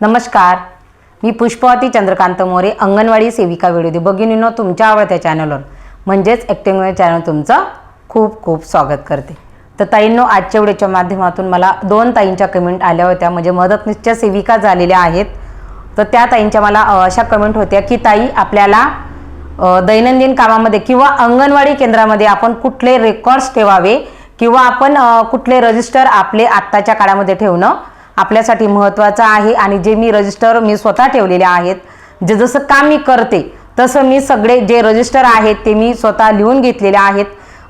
नमस्कार. मी पुष्पवती चंद्रकांत मोरे अंगणवाडी सेविका व्हिडिओ बघिनीनो तुमच्या आवडत्या चॅनलवर म्हणजेच ॲक्टिंग चॅनल तुमचं खूप खूप स्वागत करते. तर ताईंनो आजच्या व्हिडिओच्या माध्यमातून मला दोन ताईंच्या कमेंट आल्या होत्या. म्हणजे मदतनीसच्या सेविका झालेल्या आहेत. तर त्या ताईंच्या मला अशा कमेंट होत्या की ताई आपल्याला दैनंदिन कामामध्ये किंवा अंगणवाडी केंद्रामध्ये आपण कुठले रेकॉर्ड्स ठेवावे? किंवा आपण कुठले रजिस्टर आपले आत्ताच्या काळामध्ये ठेवणं आपल्यासाठी महत्त्वाचं आहे आणि जे मी रजिस्टर मी स्वतः ठेवलेले आहेत. जे जसं काम मी करते तसं मी सगळे जे रजिस्टर आहेत ते मी स्वतः लिहून घेतलेले आहेत.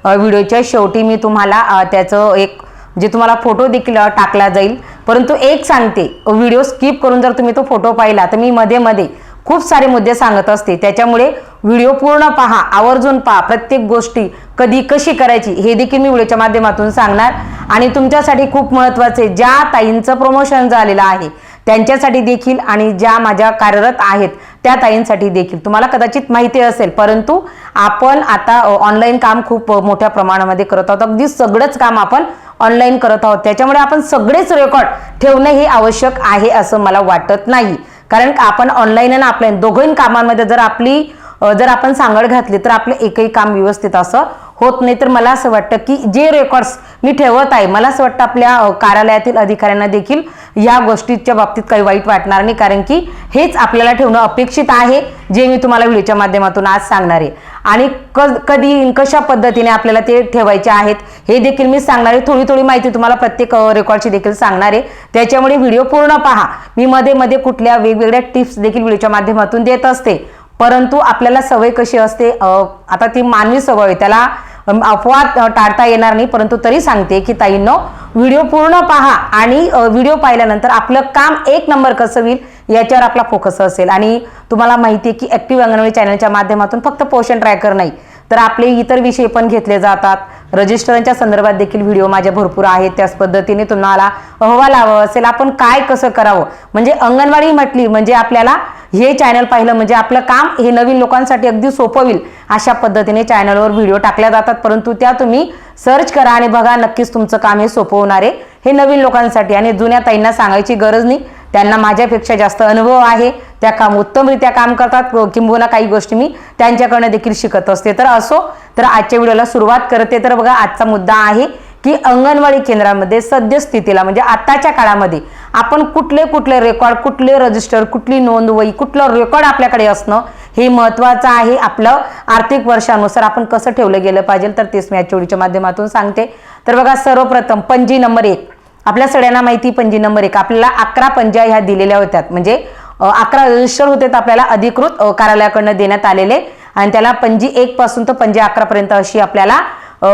व्हिडिओच्या शेवटी मी तुम्हाला त्याचं एक जे तुम्हाला फोटो देखील टाकला जाईल. परंतु एक सांगते व्हिडिओ स्किप करून जर तुम्ही तो फोटो पाहिला तर मी मध्ये मध्ये खूप सारे मुद्दे सांगत असते. त्याच्यामुळे व्हिडिओ पूर्ण पहा आवर्जून पहा प्रत्येक गोष्टी कधी कशी करायची हे देखील मी व्हिडिओच्या माध्यमातून सांगणार. आणि तुमच्यासाठी खूप महत्त्वाचे ज्या ताईंचं प्रमोशन झालेलं आहे त्यांच्यासाठी देखील आणि ज्या माझ्या कार्यरत आहेत त्या ताईंसाठी देखील. तुम्हाला कदाचित माहिती असेल परंतु आपण आता ऑनलाईन काम खूप मोठ्या प्रमाणामध्ये करत आहोत. अगदी सगळंच काम आपण ऑनलाईन करत आहोत. त्याच्यामुळे आपण सगळेच रेकॉर्ड ठेवणं हे आवश्यक आहे असं मला वाटत नाही. कारण आपण ऑनलाईन आणि ऑफलाईन दोघं कामांमध्ये जर आपली जर आपण सांगड घातली तर आपलं एकही काम व्यवस्थित असं होत नाही. तर मला असं वाटतं की जे रेकॉर्ड्स मी ठेवत आहे मला असं वाटतं आपल्या कार्यालयातील अधिकाऱ्यांना देखील या गोष्टीच्या बाबतीत काही वाईट वाटणार नाही. कारण की हेच आपल्याला ठेवणं अपेक्षित आहे जे मी तुम्हाला व्हिडिओच्या माध्यमातून आज सांगणार आहे. आणि क कधी कशा पद्धतीने आपल्याला ते ठेवायचे आहेत हे देखील मी सांगणार आहे. थोडी थोडी माहिती तुम्हाला प्रत्येक रेकॉर्डची देखील सांगणार आहे. त्याच्यामुळे व्हिडिओ पूर्ण पहा. मी मध्ये मध्ये कुठल्या वेगवेगळ्या टिप्स देखील व्हिडिओच्या माध्यमातून देत असते. परंतु आपल्याला सवय कशी असते? आता ती मानवी सवय आहे, त्याला अम, अपवाद टाळता येणार नाही परंतु तरी सांगते की ताईंनो व्हिडिओ पूर्ण पहा आणि व्हिडिओ पाहिल्यानंतर आपलं काम एक नंबर कसं होईल याच्यावर आपला फोकस असेल. आणि तुम्हाला माहिती आहे की ॲक्टिव्ह अंगणवाडी चॅनलच्या माध्यमातून फक्त पोषण ट्रॅकर नाही तर आपले इतर विषय पण घेतले जातात. रजिस्टरांच्या संदर्भात देखील व्हिडिओ माझ्या भरपूर आहेत. त्याच पद्धतीने तुम्हाला अहवाल हवं असेल आपण काय कसं करावं? म्हणजे अंगणवाडी म्हटली म्हणजे आपल्याला हे चॅनल पाहिलं म्हणजे आपलं काम हे नवीन लोकांसाठी अगदी सोपं होईल. अशा पद्धतीने चॅनलवर व्हिडिओ टाकल्या जातात परंतु त्या तुम्ही सर्च करा आणि बघा नक्कीच तुमचं काम हे सोपं होणार आहे. हे नवीन लोकांसाठी आणि जुन्या ताईंना सांगायची गरज नाही. त्यांना माझ्यापेक्षा जास्त अनुभव आहे. त्या काम उत्तमरित्या काम करतात. किंबहुना काही गोष्टी मी त्यांच्याकडनं देखील शिकत असते. तर असो तर आजच्या व्हिडिओला सुरुवात करते. तर बघा आजचा मुद्दा आहे की अंगणवाडी केंद्रामध्ये सद्यस्थितीला म्हणजे आताच्या काळामध्ये आपण कुठले कुठले रेकॉर्ड कुठले रजिस्टर कुठली नोंदवही कुठलं रेकॉर्ड आपल्याकडे असणं हे महत्त्वाचं आहे. आपलं आर्थिक वर्षानुसार आपण कसं ठेवलं गेलं पाहिजे तर तेच मी आजच्या चोळीच्या माध्यमातून सांगते. तर बघा सर्वप्रथम पंजी नंबर एक. आपल्या सगळ्यांना माहिती पंजी नंबर एक. आपल्याला अकरा पंजा ह्या दिलेल्या होत्या. म्हणजे अकरा रजिस्टर होते तर आपल्याला अधिकृत कार्यालयाकडनं देण्यात आलेले. आणि त्याला पंजी एक पासून तर पंजी अकरा पर्यंत अशी आपल्याला अ,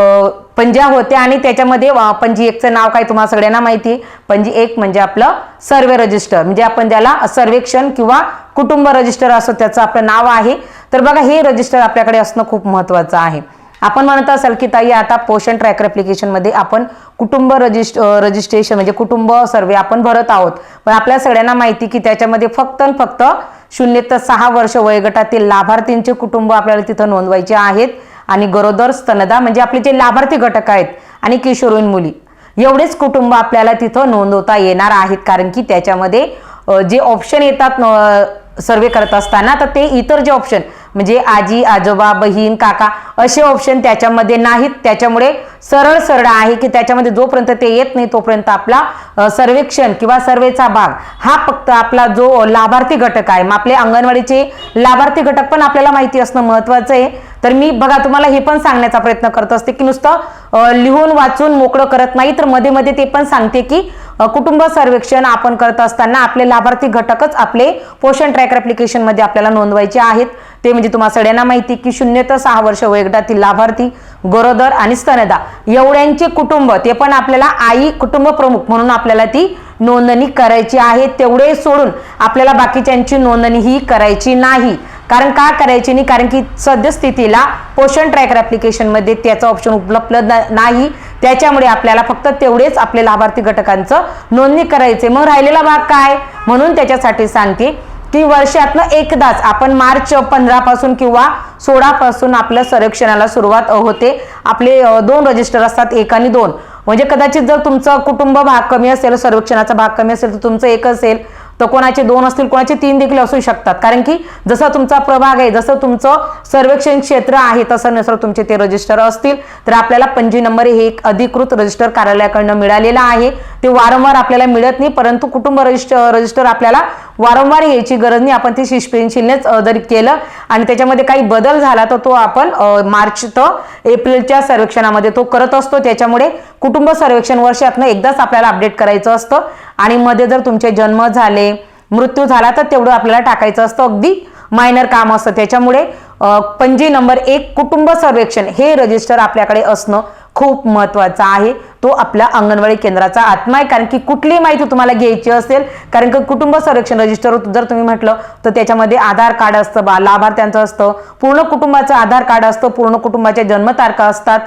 पंजा होत्या. आणि त्याच्यामध्ये पंजी एकचं नाव काय तुम्हाला सगळ्यांना माहिती आहे? पंजी एक म्हणजे आपलं सर्वे रजिस्टर. म्हणजे आपण ज्याला सर्वेक्षण किंवा कुटुंब रजिस्टर असं त्याचं आपलं नाव आहे. तर बघा हे रजिस्टर आपल्याकडे असणं खूप महत्त्वाचं आहे. आपण म्हणत असाल की ताई आता पोषण ट्रॅकर ॲप्लिकेशनमध्ये आपण कुटुंब रजिस्ट रजिस्ट्रेशन म्हणजे कुटुंब सर्वे आपण भरत आहोत. पण आपल्या सगळ्यांना माहिती की त्याच्यामध्ये फक्त आणि फक्त शून्य तर सहा वर्ष वयोगटातील लाभार्थींचे कुटुंब आपल्याला तिथं नोंदवायचे आहेत. आणि गरोदर स्तनदा म्हणजे आपले जे लाभार्थी घटक आहेत आणि किशोरवयीन मुली एवढेच कुटुंब आपल्याला तिथं नोंदवता येणार आहेत. कारण की त्याच्यामध्ये जे ऑप्शन येतात सर्वे करत असताना तर ते इतर जे ऑप्शन म्हणजे आजी आजोबा बहीण काका असे ऑप्शन त्याच्यामध्ये नाहीत. त्याच्यामुळे सरळ सरळ आहे की त्याच्यामध्ये जोपर्यंत ते येत नाही तोपर्यंत आपला सर्वेक्षण किंवा सर्वेचा भाग हा फक्त आपला जो लाभार्थी घटक आहे. मग आपले अंगणवाडीचे लाभार्थी घटक पण आपल्याला माहिती असणं महत्वाचं आहे. तर मी बघा तुम्हाला हे पण सांगण्याचा प्रयत्न करत असते की नुसतं लिहून वाचून मोकळं करत नाही तर मध्ये मध्ये ते पण सांगते की कुटुंब सर्वेक्षण आपण करत असताना आपले लाभार्थी घटकच आपले पोषण ट्रॅकर ॲप्लिकेशनमध्ये आपल्याला नोंदवायचे आहेत. ते म्हणजे तुम्हाला सगळ्यांना माहिती की शून्य तर सहा वर्ष वयोगटातील लाभार्थी गरोदर आणि स्तनदा एवढ्यांचे कुटुंब ते पण आपल्याला आई कुटुंब प्रमुख म्हणून आपल्याला ती नोंदणी करायची आहे. तेवढे सोडून आपल्याला बाकीच्यांची नोंदणी ही करायची नाही. कारण का करायची नाही? कारण की सद्यस्थितीला पोषण ट्रॅकर ॲप्लिकेशनमध्ये त्याचं ऑप्शन उपलब्ध नाही. त्याच्यामुळे आपल्याला फक्त तेवढेच आपले लाभार्थी घटकांचं नोंदणी करायचे मग राहिलेला भाग काय? म्हणून त्याच्यासाठी सांगते की वर्षातनं एकदाच आपण मार्च पंधरा पासून किंवा सोळा पासून आपल्या सर्वेक्षणाला सुरुवात होते. आपले दोन रजिस्टर असतात एक आणि दोन. म्हणजे कदाचित जर तुमचं कुटुंब भाग कमी असेल सर्वेक्षणाचा भाग कमी असेल तर तुमचं एक असेल. तर कोणाचे दोन असतील कोणाचे तीन देखील असू शकतात. कारण की जसं तुमचा प्रभाग आहे जसं तुमचं सर्वेक्षण क्षेत्र आहे तसं नसर तुमचे ते रजिस्टर असतील. तर आपल्याला पंजी नंबर हे एक अधिकृत रजिस्टर कार्यालयाकडनं मिळालेलं आहे. ते वारंवार आपल्याला मिळत नाही परंतु कुटुंब रजिस्टर रजिस्टर आपल्याला वारंवार यायची गरज नाही. आपण ते शिशपेन्शिलनेच जरी केलं आणि त्याच्यामध्ये काही बदल झाला तर तो आपण मार्च तर एप्रिलच्या सर्वेक्षणामध्ये तो करत असतो. त्याच्यामुळे कुटुंब सर्वेक्षण वर्षातनं एकदाच आपल्याला अपडेट करायचं असतं. आणि मध्ये जर तुमचे जन्म झाले मृत्यू झाला तर तेवढं आपल्याला टाकायचं असतं. अगदी मायनर काम असतं. त्याच्यामुळे पणजी पंजी नंबर एक कुटुंब सर्वेक्षण हे रजिस्टर आपल्याकडे असणं खूप महत्वाचं आहे. तो आपल्या अंगणवाडी केंद्राचा आत्मा आहे. कारण की कुठलीही माहिती तुम्हाला घ्यायची असेल कारण की कुटुंब संरक्षण रजिस्टर जर तुम्ही म्हटलं तर त्याच्यामध्ये आधार कार्ड असतं बा लाभार्थ्यांचं असतं पूर्ण कुटुंबाचं आधार कार्ड असतं पूर्ण कुटुंबाच्या जन्मतारखा असतात.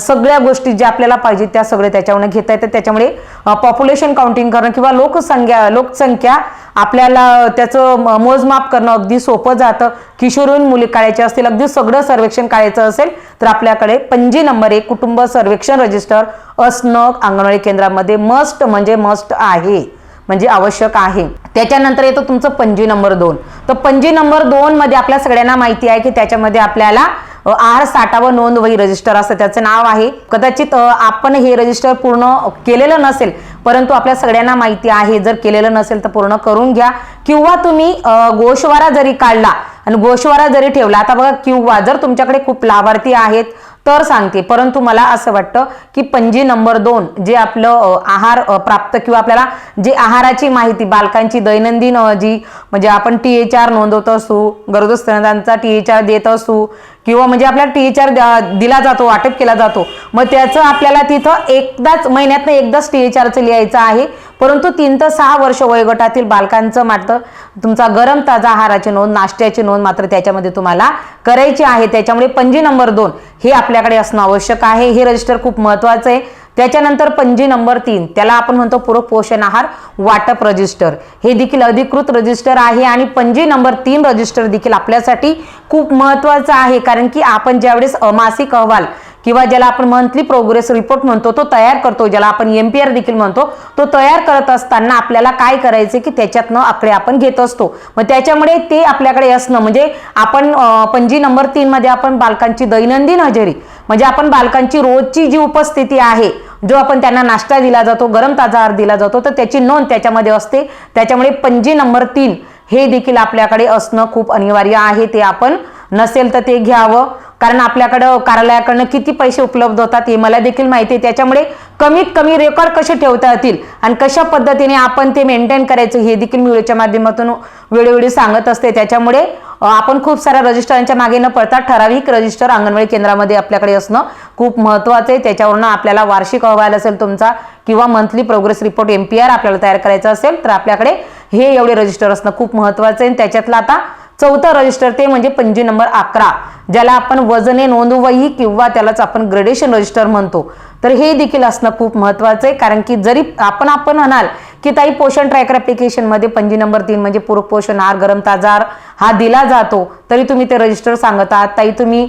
सगळ्या गोष्टी ज्या आपल्याला पाहिजे त्या सगळ्या त्याच्यामुळे घेता येतात. त्याच्यामुळे पॉप्युलेशन काउंटिंग करणं किंवा लोकसंख्या लोकसंख्या आपल्याला त्याचं म- मोजमाप करणं अगदी सोपं जातं. किशोरवयीन मुली काढायचे असतील अगदी सगळं सर्वेक्षण काढायचं असेल तर आपल्याकडे पंजी नंबर एक कुटुंब सर्वेक्षण रजिस्टर असणं अंगणवाडी केंद्रामध्ये मस्ट म्हणजे मस्ट आहे. म्हणजे आवश्यक आहे. त्याच्यानंतर येतो तुमचं पंजी नंबर दोन. तर पंजी नंबर दोन मध्ये आपल्या सगळ्यांना माहिती आहे की त्याच्यामध्ये आपल्याला आर आहार साठा व नोंद वही रजिस्टर असं त्याचं नाव आहे. कदाचित आपण हे रजिस्टर पूर्ण केलेलं नसेल परंतु आपल्या सगळ्यांना माहिती आहे. जर केलेलं नसेल तर पूर्ण करून घ्या. किंवा तुम्ही गोशवारा गोषवारा जरी काढला आणि गोशवारा जरी ठेवला आता बघा किंवा जर तुमच्याकडे खूप लाभार्थी आहेत तर सांगते. परंतु मला असं वाटतं की पंजी नंबर दोन जे आपलं आहार प्राप्त किंवा आपल्याला जे आहाराची माहिती बालकांची दैनंदिन जी म्हणजे आपण टी एच आर नोंदवत असू गरोदर स्तनदांचा टी एच आर देत असू किंवा म्हणजे आपल्याला टी एच आर दिला जातो वाटप केला जातो मग त्याचं आपल्याला तिथं एकदाच महिन्यातनं एकदाच टी एच आरचं लिहायचं आहे. परंतु तीन ते सहा वर्ष वयोगटातील बालकांचं मात्र तुमचा गरम ताजा आहाराची नोंद नाश्त्याची नोंद मात्र त्याच्यामध्ये तुम्हाला करायची आहे. त्याच्यामुळे पंजी नंबर दोन हे आपल्याकडे असणं आवश्यक आहे. हे रजिस्टर खूप महत्वाचं आहे. त्याच्यानंतर पंजी नंबर तीन त्याला आपण म्हणतो पूरक पोषण आहार वाटप रजिस्टर. हे देखील अधिकृत रजिस्टर आहे आणि पंजी नंबर तीन रजिस्टर देखील आपल्यासाठी खूप महत्वाचं आहे कारण की आपण ज्यावेळेस अमासिक अहवाल किंवा ज्याला आपण मंथली प्रोग्रेस रिपोर्ट म्हणतो तो तयार करतो ज्याला आपण एम पी आर देखील म्हणतो तो तयार करत असताना आपल्याला काय करायचे की त्याच्यातनं आकडे आपण घेत असतो. मग त्याच्यामुळे ते आपल्याकडे असणं म्हणजे आपण पणजी पंजी नंबर तीन मध्ये आपण बालकांची दैनंदिन हजेरी म्हणजे आपण बालकांची रोजची जी उपस्थिती आहे जो आपण त्यांना नाश्ता दिला जातो गरम ताजा आहार दिला जातो तर त्याची नोंद त्याच्यामध्ये असते. त्याच्यामुळे पंजी नंबर तीन हे देखील आपल्याकडे असणं खूप अनिवार्य आहे ते आपण नसेल तर ते घ्यावं. कारण आपल्याकडं कार्यालयाकडनं किती पैसे उपलब्ध होतात हे मला देखील माहिती आहे. त्याच्यामुळे कमीत कमी रेकॉर्ड कसे ठेवता येतील आणि कशा पद्धतीने आपण ते मेंटेन करायचं हे देखील मी व्हिडिओच्या माध्यमातून वेळोवेळी सांगत असते. त्याच्यामुळे आपण खूप साऱ्या रजिस्टरांच्या मागे न पडता ठराविक रजिस्टर अंगणवाडी केंद्रामध्ये आपल्याकडे असणं खूप महत्त्वाचं आहे. त्याच्यावरनं आपल्याला वार्षिक अहवाल असेल तुमचा किंवा monthly progress report M P R आपल्याला तयार करायचा असेल तर आपल्याकडे हे एवढे रजिस्टर असणं खूप महत्त्वाचं आहे. आणि त्याच्यातलं आता चौथं रजिस्टर ते म्हणजे पंजी नंबर अकरा ज्याला आपण वजने नोंदवही किंवा त्यालाच आपण ग्रेडेशन रजिस्टर म्हणतो. तर हे देखील असणं खूप महत्वाचं आहे कारण की जरी आपण आपण म्हणाल की ताई पोषण ट्रॅकर ॲप्लिकेशनमध्ये पंजी नंबर तीन म्हणजे पूरक पोषण आहार गरम ताजार हा दिला जातो तरी तुम्ही ते रजिस्टर सांगत आहात. ताई तुम्ही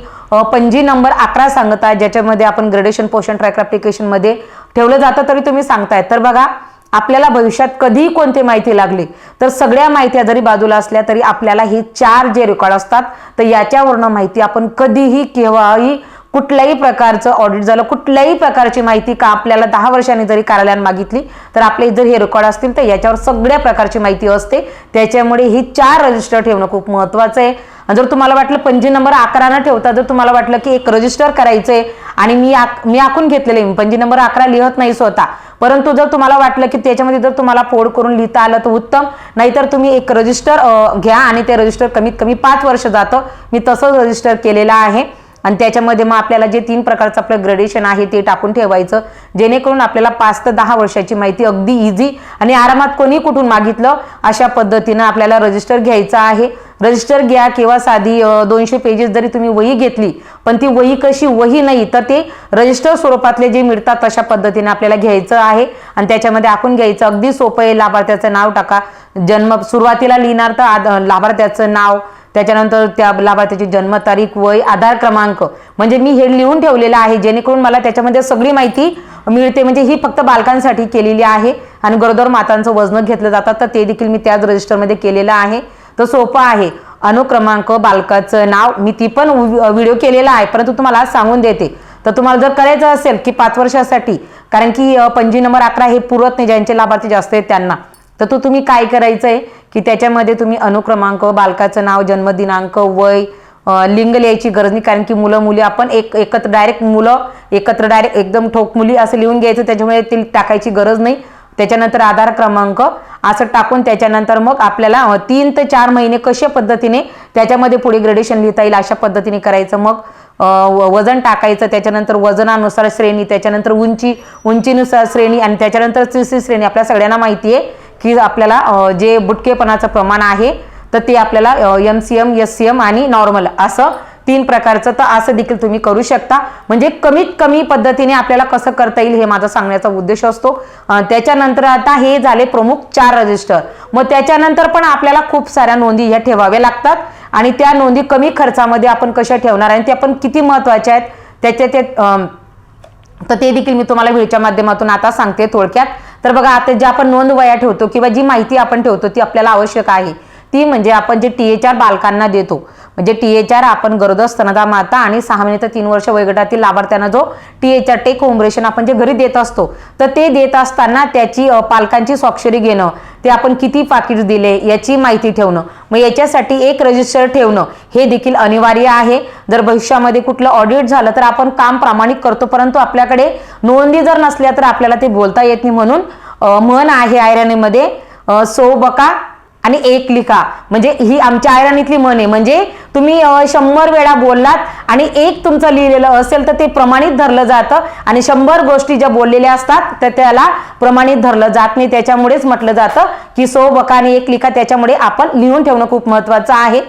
पंजी नंबर अकरा सांगत आहात ज्याच्यामध्ये आपण ग्रेडेशन पोषण ट्रॅकर ॲप्लिकेशनमध्ये ठेवलं जातं तरी तुम्ही सांगताय. तर बघा आपल्याला भविष्यात कधीही कोणती माहिती लागली तर सगळ्या माहित्या जरी बाजूला असल्या तरी आपल्याला हे चार जे रेकॉर्ड असतात तर याच्यावरनं माहिती आपण कधीही केव्हाही कुठल्याही प्रकारचं ऑडिट झालं कुठल्याही प्रकारची माहिती का आपल्याला दहा वर्षांनी जरी कार्यालयात मागितली तर आपले जर हे रेकॉर्ड असतील तर याच्यावर सगळ्या प्रकारची माहिती असते. त्याच्यामुळे ही चार रजिस्टर ठेवणं खूप महत्वाचं आहे. जर तुम्हाला वाटलं पंजी नंबर अकरा न ठेवता जर तुम्हाला वाटलं की एक रजिस्टर करायचंय आणि मी आक- मी आखून घेतलेले पंजी नंबर अकरा लिहत नाही स्वतः परंतु जर तुम्हाला वाटलं की त्याच्यामध्ये जर तुम्हाला फोड करून लिहिता आलं तर उत्तम नाहीतर तुम्ही एक रजिस्टर घ्या आणि ते रजिस्टर कमीत कमी पाच वर्ष जातं. मी तसंच रजिस्टर केलेलं आहे. आणि त्याच्यामध्ये मग आपल्याला जे तीन प्रकारचं आपलं ग्रेडेशन आहे ते टाकून ठेवायचं. जेणेकरून आपल्याला पाच ते दहा वर्षाची माहिती अगदी इझी आणि आरामात कोणी कुठून मागितलं अशा पद्धतीनं आपल्याला रजिस्टर घ्यायचं आहे. रजिस्टर घ्या किंवा साधी दोनशे पेजेस जरी तुम्ही वही घेतली पण ती वही कशी वही नाही तर ते रजिस्टर स्वरूपातले जे मिळतात तशा पद्धतीने आपल्याला घ्यायचं आहे. आणि त्याच्यामध्ये आपण घ्यायचं अगदी सोपं आहे लाभार्थ्याचं नाव टाका. जन्म सुरुवातीला लिहिणार तर लाभार्थ्याचं नाव त्याच्यानंतर त्या लाभार्थ्याची जन्मतारीख वय आधार क्रमांक. म्हणजे मी हे लिहून ठेवलेलं आहे जेणेकरून मला त्याच्यामध्ये सगळी माहिती मिळते. म्हणजे ही फक्त बालकांसाठी केलेली आहे. आणि गरोदर मातांचं वजन घेतलं जातं तर ते देखील मी त्याच रजिस्टरमध्ये केलेलं आहे. तर सोपं आहे. अनुक्रमांक बालकाचं नाव मी ती पण व्हिडिओ केलेला आहे. परंतु तुम्हाला सांगून देते. तर तुम्हाला जर करायचं असेल की पाच वर्षासाठी कारण की पंजी नंबर अकरा हे पुरत नाही ज्यांचे लाभार्थी जास्त आहेत त्यांना. तर तो तुम्ही काय करायचं आहे की त्याच्यामध्ये तुम्ही अनुक्रमांक बालकाचं नाव जन्मदिनांक वय लिंग लिहायची गरज नाही. कारण की मुलं मुली आपण एक एकत्र डायरेक्ट मुलं एकत्र डायरेक्ट एकदम ठोक मुली असं लिहून घ्यायचं त्याच्यामुळे ती टाकायची गरज नाही. त्याच्यानंतर आधार क्रमांक असं टाकून त्याच्यानंतर मग आपल्याला तीन ते चार महिने कशा पद्धतीने त्याच्यामध्ये पुढे ग्रेडेशन लिहिता येईल अशा पद्धतीने करायचं. मग वजन टाकायचं त्याच्यानंतर वजनानुसार श्रेणी त्याच्यानंतर उंची उंचीनुसार श्रेणी आणि त्याच्यानंतर तिसरी श्रेणी. आपल्या सगळ्यांना माहिती आहे की आपल्याला जे बुटकेपणाचं प्रमाण आहे तर ते आपल्याला M C M S C M आणि नॉर्मल असं तीन प्रकारचं तर असं देखील तुम्ही करू शकता. म्हणजे कमीत कमी पद्धतीने आपल्याला कसं करता येईल हे माझा सांगण्याचा उद्देश असतो. त्याच्यानंतर आता हे झाले प्रमुख चार रजिस्टर मग त्याच्यानंतर पण आपल्याला खूप साऱ्या नोंदी ह्या ठेवाव्या लागतात. आणि त्या नोंदी कमी खर्चामध्ये आपण कशा ठेवणार आणि त्या पण किती महत्त्वाच्या आहेत त्याच्या ते तर ते देखील मी तुम्हाला व्हिडिओच्या माध्यमातून आता सांगते थोडक्यात. तर बघा आता जे आपण नोंद वया ठेवतो किंवा जी माहिती आपण ठेवतो ती आपल्याला आवश्यक आहे. ती म्हणजे आपण जे टी एच आर बालकांना देतो म्हणजे टी एच आर आपण गरोदर स्तनदा माता आणि सहा महिने ते तीन वर्ष वयोगटातील लाभार्थ्यांना जो T H R take home ration आपण जे घरी देत असतो तर ते देत असताना त्याची पालकांची स्वाक्षरी घेणं ते आपण किती पाकिट दिले याची माहिती ठेवणं मग याच्यासाठी एक रजिस्टर ठेवणं हे देखील अनिवार्य आहे. जर भविष्यामध्ये कुठलं ऑडिट झालं तर आपण काम प्रामाणिक करतो परंतु आपल्याकडे नोंदी जर नसल्या तर आपल्याला ते बोलता येत नाही म्हणून मन म्हण आहे आयरनीमध्ये सो बका आणि एक लिखा. म्हणजे ही आमच्या आयराणीतली म्हण आहे. म्हणजे तुम्ही शंभर वेळा बोललात आणि एक तुमचं लिहिलेलं असेल तर ते प्रमाणित धरलं जातं. आणि शंभर गोष्टी ज्या बोललेल्या असतात तर त्याला प्रमाणित धरलं जात नाही. त्याच्यामुळेच म्हटलं जातं की सो बकाने आणि एक लिखा त्याच्यामुळे आपण लिहून ठेवणं खूप महत्वाचं आहे.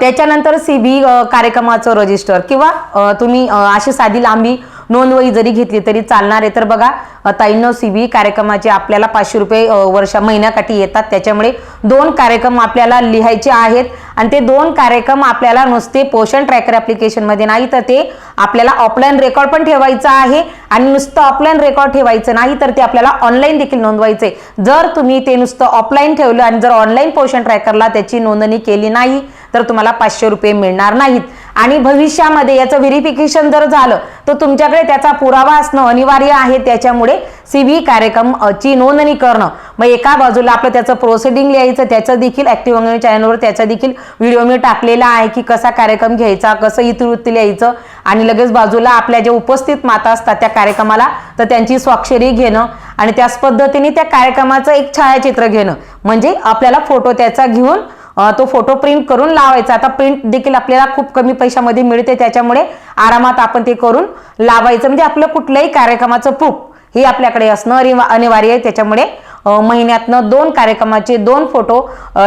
त्याच्यानंतर सी बी कार्यक्रमाचं रजिस्टर किंवा तुम्ही अशी साधी लांबी नोंदवही जरी घेतली तरी चालणार आहे. तर बघा आता ताईंनो सी बी कार्यक्रमाचे आपल्याला पाचशे रुपये वर्षा महिन्याकाठी येतात. त्याच्यामुळे दोन कार्यक्रम आपल्याला लिहायचे आहेत. आणि ते दोन कार्यक्रम आपल्याला नुसते पोषण ट्रॅकर ॲप्लिकेशनमध्ये नाही तर ते आपल्याला ऑफलाईन रेकॉर्ड पण ठेवायचं आहे. आणि नुसतं ऑफलाईन रेकॉर्ड ठेवायचं नाही तर ते आपल्याला ऑनलाईन देखील नोंदवायचे. जर तुम्ही ते नुसतं ऑफलाईन ठेवलं आणि जर ऑनलाईन पोषण ट्रॅकरला त्याची नोंदणी केली नाही तर तुम्हाला पाचशे रुपये मिळणार नाहीत. आणि भविष्यामध्ये याचं व्हेरिफिकेशन जर झालं तर तुमच्याकडे त्याचा पुरावा असणं अनिवार्य आहे. त्याच्यामुळे सी व्ही कार्यक्रम ची नोंदणी करणं. मग एका बाजूला आपलं त्याचं प्रोसिडिंग लिहायचं त्याचं देखील ऍक्टिव्ह अंगणी चॅनलवर त्याचा देखील व्हिडिओ मी टाकलेला आहे की कसा कार्यक्रम घ्यायचा कसं इतिवृत्ती लिहायचं. आणि लगेच बाजूला आपल्या ज्या उपस्थित माता असतात त्या कार्यक्रमाला तर त्यांची स्वाक्षरी घेणं आणि त्याच पद्धतीने त्या कार्यक्रमाचं एक छायाचित्र घेणं. म्हणजे आपल्याला फोटो त्याचा घेऊन तो फोटो प्रिंट करून लावायचा. आता प्रिंट देखील आपल्याला खूप कमी पैशामध्ये मिळते त्याच्यामुळे आरामात आपण ते करून लावायचं. म्हणजे आपलं कुठल्याही कार्यक्रमाचं प्रूफ हे आपल्याकडे असणं अनिवार्य आहे त्याच्यामुळे महिन्यातनं दोन कार्यक्रमाचे दोन फोटो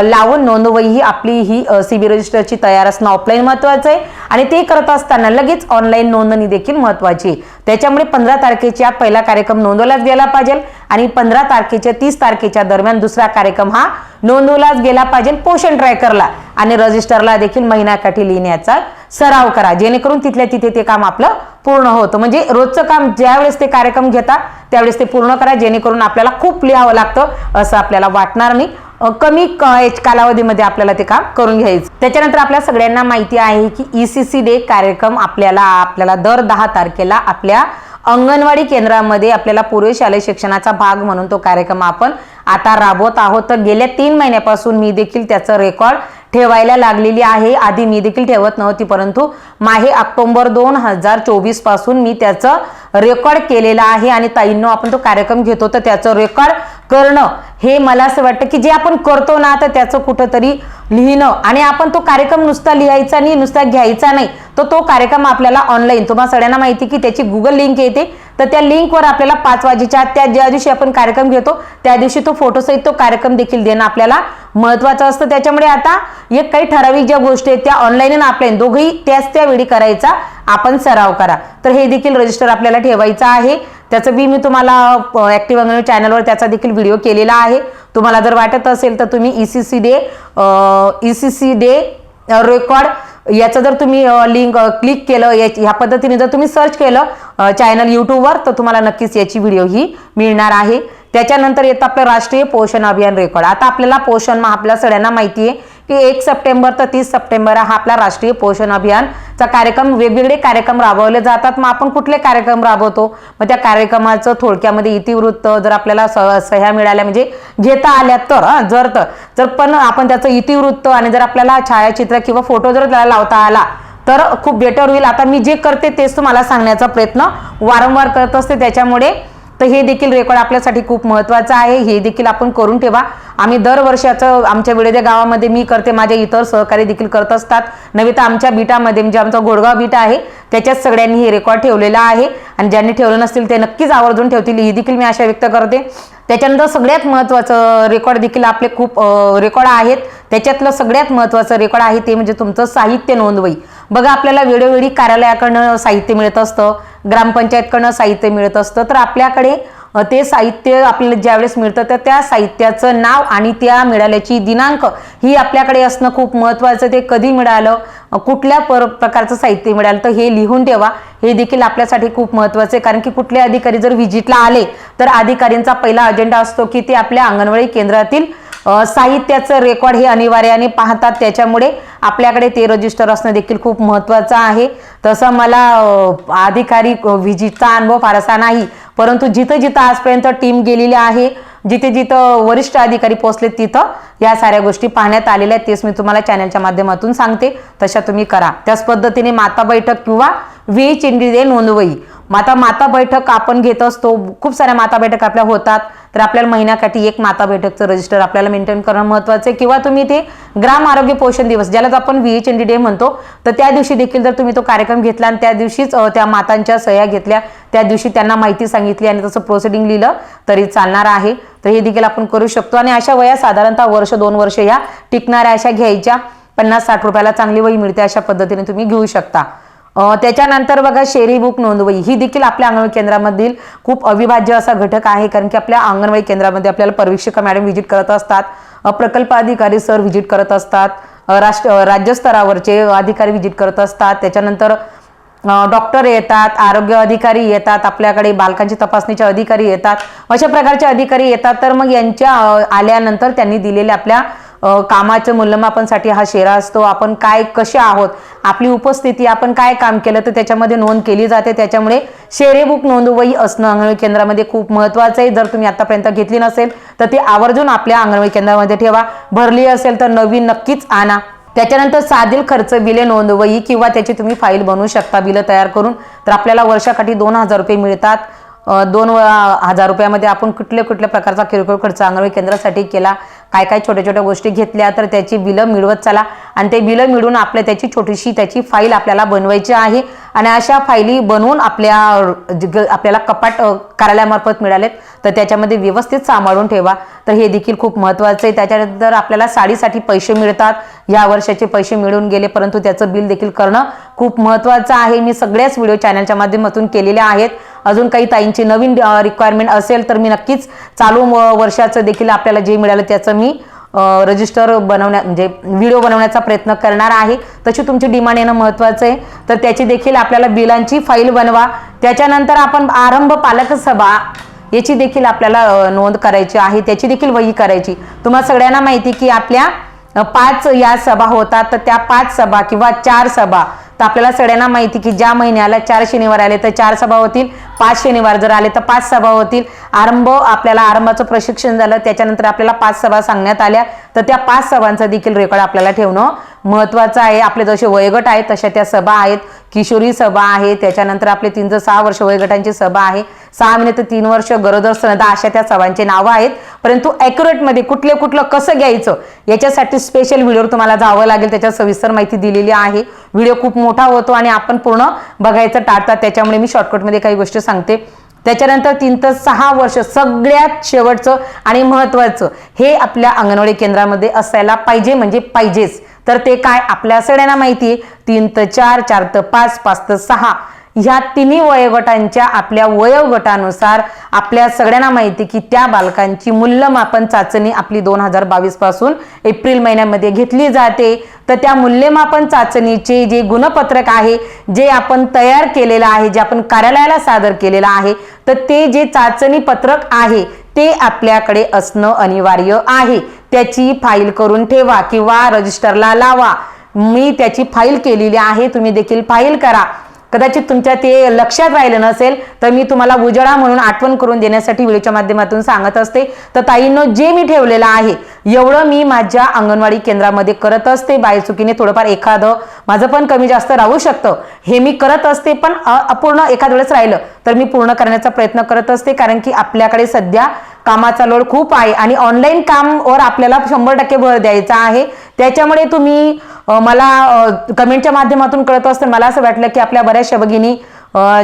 लावून नोंदवही ही आपली ही सीबी रजिस्टरची तयार असणं ऑफलाईन महत्वाचं आहे. आणि ते करत असताना लगेच ऑनलाईन नोंदणी देखील महत्वाची आहे. त्याच्यामुळे पंधरा तारखेच्या पहिला कार्यक्रम नोंदवलाच गेला पाहिजे आणि पंधरा तारखेच्या तीस तारखेच्या दरम्यान दुसरा कार्यक्रम हा नोंदवलाच गेला पाहिजे पोषण ट्रॅकरला आणि रजिस्टरला देखील महिन्याकाठी लिहिण्याचा सराव करा. जेणेकरून तिथल्या तिथे ते काम आपलं पूर्ण होतं. म्हणजे रोजचं काम ज्यावेळेस ते कार्यक्रम घेतात त्यावेळेस ते पूर्ण करा जेणेकरून आपल्याला खूप लिहावं लागतं असं आपल्याला वाटणार नाही. कमी कालावधीमध्ये आपल्याला ते काम करून घ्यायचं. त्याच्यानंतर आपल्या सगळ्यांना माहिती आहे की ई सी सी डे कार्यक्रम आपल्याला आपल्याला दर दहा तारखेला आपल्या अंगणवाडी केंद्रामध्ये आपल्याला पूर्व शालेय शिक्षणाचा भाग म्हणून तो कार्यक्रम आपण आता राबवत आहोत. तर गेल्या तीन महिन्यापासून मी देखील त्याचं रेकॉर्ड ठेवायला लागलेली आहे. आधी मी देखील ठेवत नव्हती परंतु माहे ऑक्टोंबर दोन हजार चोवीसपासून मी त्याचं रेकॉर्ड केलेला आहे आणि ताईंनो आपण तो कार्यक्रम घेतो तर त्याचं रेकॉर्ड करणं हे मला असं वाटतं की जे आपण करतो ना तर त्याचं कुठंतरी लिहिणं आणि आपण तो कार्यक्रम नुसता लिहायचा नाही नुसता घ्यायचा नाही तर तो कार्यक्रम आपल्याला ऑनलाईन तुम्हाला सगळ्यांना माहिती की त्याची गुगल लिंक येते तर त्या लिंकवर आपल्याला पाच वाजेच्या आत त्या ज्या दिवशी आपण कार्यक्रम घेतो त्या दिवशी तो फोटोसहित तो कार्यक्रम देखील देणं आपल्याला महत्वाचं असतं. त्याच्यामुळे आता एक काही ठराविक ज्या गोष्टी आहेत त्या ऑनलाईन आणि ऑफलाईन दोघंही त्याच त्यावेळी करायचा. आपण सराव करा. तर हे देखील रजिस्टर आपल्याला ठेवायचं आहे. त्याचं बी मी तुम्हाला ऍक्टिव्ह अंगणवाडी चॅनलवर त्याचा देखील व्हिडिओ केलेला आहे. तुम्हाला जर वाटत असेल तर तुम्ही E C C day E C C day record याचं जर तुम्ही लिंक क्लिक केलं या ह्या पद्धतीने जर तुम्ही सर्च केलं चॅनल यूट्यूबवर तर तुम्हाला नक्कीच याची व्हिडिओ ही मिळणार आहे. त्याच्यानंतर येतं आपलं राष्ट्रीय पोषण अभियान रेकॉर्ड आता आपल्याला पोषण मग आपल्या सगळ्यांना माहिती आहे. की एक सप्टेंबर तर तीस सप्टेंबर हा आपला राष्ट्रीय पोषण अभियानचा कार्यक्रम वेगवेगळे कार्यक्रम राबवले जातात. मग आपण कुठले कार्यक्रम राबवतो? मग त्या कार्यक्रमाचं थोडक्यामध्ये इतिवृत्त जर आपल्याला स- सह्या मिळाल्या म्हणजे घेता आल्या तर जर तर. जर पण आपण त्याचं इतिवृत्त आणि जर आपल्याला छायाचित्र किंवा फोटो जर त्याला लावता आला तर खूप बेटर होईल. आता मी जे करते तेच तुम्हाला सांगण्याचा प्रयत्न वारंवार करत असते. त्याच्यामुळे तर हे देखील रेकॉर्ड आपल्यासाठी खूप महत्त्वाचं आहे. हे देखील आपण करून ठेवा. आम्ही दरवर्षाचं आमच्या विडेदे गावामध्ये मी करते. माझे इतर सहकारी देखील करत असतात. नव्हे तर आमच्या बीटामध्ये म्हणजे आमचा गोडगाव बीट आहे त्याच्यात सगळ्यांनी हे रेकॉर्ड ठेवलेला आहे. आणि ज्यांनी ठेवलं नसतील ते नक्कीच आवर्जून ठेवतील. ही देखील मी आशा व्यक्त करते. त्याच्यानंतर सगळ्यात महत्त्वाचं रेकॉर्ड देखील आपले खूप रेकॉर्ड आहेत. त्याच्यातलं सगळ्यात महत्त्वाचं रेकॉर्ड आहे ते म्हणजे तुमचं साहित्य नोंदवही बघा आपल्याला वेळोवेळी कार्यालयाकडनं साहित्य मिळत असतं ग्रामपंचायतकडनं साहित्य मिळत असतं. तर आपल्याकडे ते साहित्य आपल्याला ज्यावेळेस मिळतं तर त्या साहित्याचं नाव आणि त्या मिळाल्याची दिनांक ही आपल्याकडे असणं खूप महत्त्वाचं. ते कधी मिळालं कुठल्या पर प्रकारचं साहित्य मिळालं तर हे लिहून ठेवा. हे देखील आपल्यासाठी खूप महत्त्वाचं आहे. कारण की कुठले अधिकारी जर व्हिजिटला आले तर अधिकाऱ्यांचा पहिला अजेंडा असतो की ते आपल्या अंगणवाडी केंद्रातील साहित्याचं रेकॉर्ड हे अनिवार्याने पाहतात. त्याच्यामुळे आपल्याकडे ते रजिस्टर असणं देखील खूप महत्त्वाचं आहे. तसं मला अधिकारी व्हिजिटचा अनुभव फारसा नाही. परंतु जिथं जिथं आजपर्यंत टीम गेलेली आहे जिथे जिथं वरिष्ठ अधिकारी पोहोचले तिथं या साऱ्या गोष्टी पाहण्यात आलेल्या आहेत. तेच मी तुम्हाला चॅनलच्या माध्यमातून सांगते. तशा तुम्ही करा. त्याच पद्धतीने माता बैठक किंवा वी चिंडी नोंदवही माता माता बैठक आपण घेत असतो. खूप साऱ्या माता बैठक आपल्या होतात. तर आपल्याला महिन्याकाठी एक माता बैठकचं रजिस्टर आपल्याला मेंटेन करणं महत्त्वाचं आहे. किंवा तुम्ही ते ग्राम आरोग्य पोषण दिवस ज्यालाच आपण V H N D day म्हणतो तर त्या दिवशी देखील जर तुम्ही तो कार्यक्रम घेतला आणि त्या दिवशीच त्या मातांच्या सह्या घेतल्या त्या दिवशी त्यांना माहिती सांगितली आणि तसं प्रोसिडिंग लिहिलं तरी चालणार आहे. तर हे देखील आपण करू शकतो. आणि अशा वया साधारणतः वर्ष दोन वर्ष या टिकणाऱ्या अशा घ्यायच्या. पन्नास साठ रुपयाला चांगली वही मिळते अशा पद्धतीने तुम्ही घेऊ शकता. त्याच्यानंतर बघा शेरी बुक नोंदवही ही देखील आपल्या अंगणवाडी केंद्रामधील खूप अविभाज्य असा घटक आहे कारण की आपल्या अंगणवाडी केंद्रामध्ये आपल्याला परीक्षिका मॅडम व्हिजिट करत असतात प्रकल्प अधिकारी सर व्हिजिट करत असतात राष्ट्र राज्यस्तरावरचे अधिकारी व्हिजिट करत असतात. त्याच्यानंतर डॉक्टर येतात आरोग्य अधिकारी येतात आपल्याकडे बालकांची तपासणीचे अधिकारी येतात. अशा प्रकारचे अधिकारी येतात तर मग यांच्या आल्यानंतर त्यांनी दिलेल्या आपल्या कामाचं कामाच्या मूल्यमापनसाठी हा शेरा असतो. आपण काय कसे आहोत? आपली उपस्थिती आपण काय काम केलं तर त्याच्यामध्ये नोंद केली जाते. त्याच्यामुळे शेरे बुक नोंदवही असणं अंगणवाडी केंद्रामध्ये खूप महत्त्वाचं आहे. जर तुम्ही आतापर्यंत घेतली नसेल तर ती आवर्जून आपल्या अंगणवाडी केंद्रामध्ये ठेवा. भरली असेल तर नवीन नक्कीच आणा. त्याच्यानंतर साधील खर्च बिले नोंदवही किंवा त्याची तुम्ही फाईल बनवू शकता. बिलं तयार करून तर आपल्याला वर्षाकाठी दोन हजार रुपये मिळतात. दोन हजार रुपयामध्ये आपण कुठल्या कुठल्या प्रकारचा किरकोळ खर्च अंगणवाडी केंद्रासाठी केला काय काय छोट्या छोट्या गोष्टी घेतल्या तर त्याची बिलं मिळवत चला. आणि ते बिलं मिळून आपल्या त्याची छोटीशी त्याची फाईल आपल्याला बनवायची आहे. आणि अशा फाईली बनवून आपल्या आपल्याला कपाट कार्यालयामार्फत मिळालेत. तर त्याच्यामध्ये व्यवस्थित सांभाळून ठेवा. तर हे देखील खूप महत्त्वाचं आहे. त्याच्यानंतर आपल्याला साडीसाठी पैसे मिळतात. या वर्षाचे पैसे मिळून गेले परंतु त्याचं बिल देखील करणं खूप महत्त्वाचं आहे. मी सगळ्याच व्हिडिओ चॅनलच्या माध्यमातून केलेल्या आहेत. अजून काही ताईंची नवीन रिक्वायरमेंट असेल तर मी नक्कीच चालू वर्षाचं देखील आपल्याला जे मिळालं त्याचं मी रजिस्टर बनवण्या म्हणजे व्हिडिओ बनवण्याचा प्रयत्न करणार आहे. तशी तुमची डिमांड येणं महत्त्वाचं आहे. तर त्याची देखील आपल्याला बिलांची फाईल बनवा. त्याच्यानंतर आपण आरंभ पालक सभा याची देखील आपल्याला नोंद करायची आहे. त्याची देखील वही करायची. तुम्हाला सगळ्यांना माहिती की आपल्या पाच या सभा होतात. तर त्या पाच सभा किंवा चार सभा तर आपल्याला सगळ्यांना माहिती की ज्या महिन्याला चार शनिवार आले तर चार सभा होतील. पाच शनिवार जर आले तर पाच सभा होतील. आरंभ आपल्याला आरंभाचं प्रशिक्षण झालं त्याच्यानंतर आपल्याला पाच सभा सांगण्यात आल्या. तर त्या पाच सभांचा देखील रेकॉर्ड आपल्याला ठेवणं महत्त्वाचं आहे. आपले जसे वयोगट आहेत तशा त्या सभा आहेत. किशोरी सभा आहे त्याच्यानंतर आपले तीन ते सहा वर्ष वयोगटांची सभा आहे. सहा महिने ते तीन वर्ष गरोदर सनदा अशा त्या सभांचे नावं आहेत. परंतु ॲक्युरेटमध्ये कुठले कुठलं कसं घ्यायचं याच्यासाठी स्पेशल व्हिडिओ तुम्हाला जावं लागेल. त्याच्यात सविस्तर माहिती दिलेली आहे. व्हिडिओ खूप मोठा होतो आणि आपण पूर्ण बघायचं टाळतात. त्याच्यामुळे मी शॉर्टकटमध्ये काही गोष्ट सांगते. त्याच्यानंतर तीन तर सहा वर्ष सगळ्यात शेवटचं आणि महत्त्वाचं हे आपल्या अंगणवाडी केंद्रामध्ये असायला पाहिजे म्हणजे पाहिजेच. तर ते काय आपल्या सगळ्यांना माहिती आहे? तीन तर चार चार तर पाच पाच तर सहा. ह्या तिन्ही वयोगटांच्या आपल्या वयोगटानुसार आपल्या सगळ्यांना माहिती की त्या बालकांची मूल्यमापन चाचणी आपली दोन हजार बावीसपासून एप्रिल महिन्यामध्ये घेतली जाते. तर त्या मूल्यमापन चाचणीचे जे गुणपत्रक आहे जे आपण तयार केलेलं आहे जे आपण कार्यालयाला सादर केलेलं आहे तर ते जे चाचणी पत्रक आहे ते आपल्याकडे असणं अनिवार्य आहे. त्याची फाईल करून ठेवा किंवा रजिस्टरला लावा. मी त्याची फाईल केलेली आहे तुम्ही देखील फाईल करा. कदाचित तुमच्या ते लक्षात राहिलं नसेल तर मी तुम्हाला उजळा म्हणून आठवण करून देण्यासाठी व्हिडिओच्या माध्यमातून सांगत असते. तर ताईंनो जे मी ठेवलेलं आहे एवढं मी माझ्या अंगणवाडी केंद्रामध्ये करत असते. बायचुकीने थोडंफार एखादं माझं पण कमी जास्त राहू शकतं. हे मी करत असते पण अपूर्ण एखाद वेळेस राहिलं तर मी पूर्ण करण्याचा प्रयत्न करत असते कारण की आपल्याकडे सध्या कामाचा लोड खूप आहे आणि ऑनलाईन कामवर आपल्याला शंभर टक्के भर द्यायचा आहे. त्याच्यामुळे तुम्ही मला कमेंटच्या माध्यमातून कळत असतं. मला असं वाटलं की आपल्या बऱ्याचशा भगिनी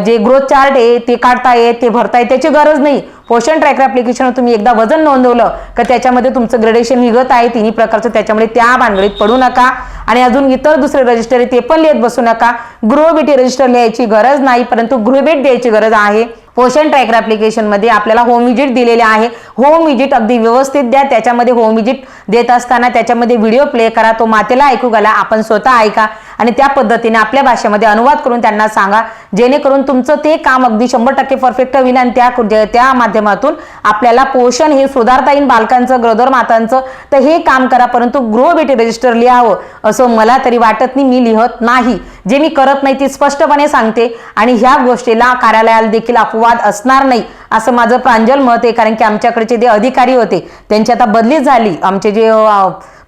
जे ग्रोथ चार्ट आहे ते काढताय ते भरताय त्याची गरज नाही. पोषण ट्रॅकर ॲप्लिकेशनवर तुम्ही एकदा वजन नोंदवलं का त्याच्यामध्ये तुमचं ग्रेडेशन निघत आहे तिन्ही प्रकारचं त्याच्यामुळे त्या भानगडीत पडू नका. आणि अजून इतर दुसरे रजिस्टर आहे ते पण लिहित बसू नका. गृहभेटी रजिस्टर लिहायची गरज नाही परंतु गृहभेट द्यायची गरज आहे. पोषण ट्रॅकर ॲप्लिकेशनमध्ये आपल्याला होम विजिट दिलेले आहे. होम विजिट अगदी व्यवस्थित द्या. त्याच्यामध्ये होम विजिट देत असताना त्याच्यामध्ये व्हिडिओ प्ले करा. तो मातेला ऐकू घाला. आपण स्वतः ऐका. आणि त्या पद्धतीने आपल्या भाषेमध्ये अनुवाद करून त्यांना सांगा. जेणेकरून तुमचं ते काम अगदी शंभर टक्के परफेक्ट होईल आणि त्या त्या माध्यमातून आपल्याला पोषण हे सुधारता येईल बालकांचं गरोदर मातांचं. तर हे काम करा. परंतु गृहभेटी रजिस्टर लिहावं. असं मला तरी वाटत नाही. मी लिहत नाही. जे मी करत नाही ते स्पष्टपणे सांगते. आणि ह्या गोष्टीला कार्यालयाला देखील अपवाद असणार नाही असं माझं प्रांजल मत आहे. कारण की आमच्याकडचे जे अधिकारी होते त्यांची आता बदली झाली. आमचे जे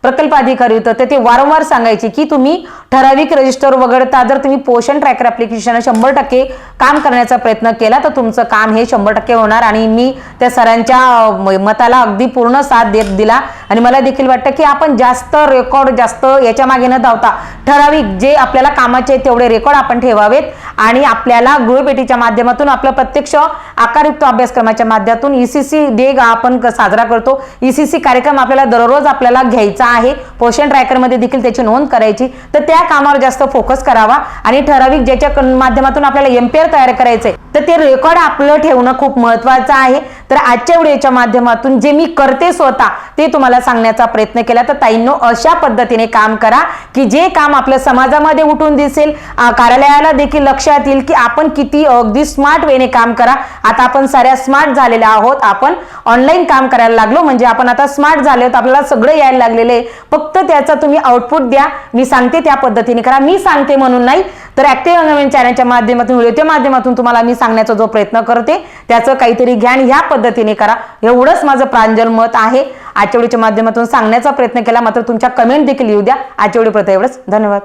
प्रकल्प अधिकारी होतं. तर ते वारंवार सांगायचे की तुम्ही ठराविक रजिस्टर वगळता जर तुम्ही पोषण ट्रॅकर ऍप्लिकेशन शंभर टक्के काम करण्याचा प्रयत्न केला तर तुमचं काम हे शंभर टक्के होणार आणि मी त्या सरांच्या मताला अगदी पूर्ण साथ देत दिला. आणि मला देखील वाटतं की आपण जास्त रेकॉर्ड जास्त याच्या मागे न धावता ठराविक जे आपल्याला कामाचे आहेत तेवढे रेकॉर्ड आपण ठेवावेत आणि आपल्याला गृहपेटीच्या माध्यमातून आपलं प्रत्यक्ष आकारयुक्त अभ्यासक्रमाच्या माध्यमातून ईसीसी डे आपण साजरा करतो. ईसीसी कार्यक्रम आपल्याला दररोज आपल्याला घ्यायचा आहे. पोषण ट्रॅकरमध्ये देखील त्याची नोंद करायची. तर त्या कामावर जास्त फोकस करावा. आणि ठराविक ज्याच्या माध्यमातून आपल्याला एम्पेअर तयार करायचे तर ते रेकॉर्ड आपलं ठेवणं खूप महत्वाचं आहे. तर आजच्या व्हिडिओच्या माध्यमातून जे मी करते स्वतः ते तुम्हाला सांगण्याचा प्रयत्न केला. तर ताईंनो अशा पद्धतीने काम करा की जे काम आपल्या समाजामध्ये उठून दिसेल कार्यालयाला देखील लक्षात येईल की आपण किती अगदी स्मार्ट वेने काम करा. आता आपण साऱ्या स्मार्ट झालेल्या आहोत. आपण ऑनलाईन काम करायला लागलो म्हणजे आपण आता स्मार्ट झाले आहोत. आपल्याला सगळं यायला लागलेलं आहे. फक्त त्याचा तुम्ही आउटपुट द्या. मी सांगते त्या पद्धतीने करा. मी सांगते म्हणून नाही तर ऍक्टिव्ह नवीन चॅनलच्या माध्यमातून व्हिडिओच्या माध्यमातून तुम्हाला मी सांगण्याचा जो प्रयत्न करते त्याचं काहीतरी ज्ञान ह्या पद्धतीने करा. एवढंच माझं प्रांजल मत आहे. आजच्या माध्यमातून सांगण्याचा प्रयत्न केला मात्र तुमच्या कमेंट देखील येऊ द्या. आजच्या व्हिडिओ एवढंच. धन्यवाद.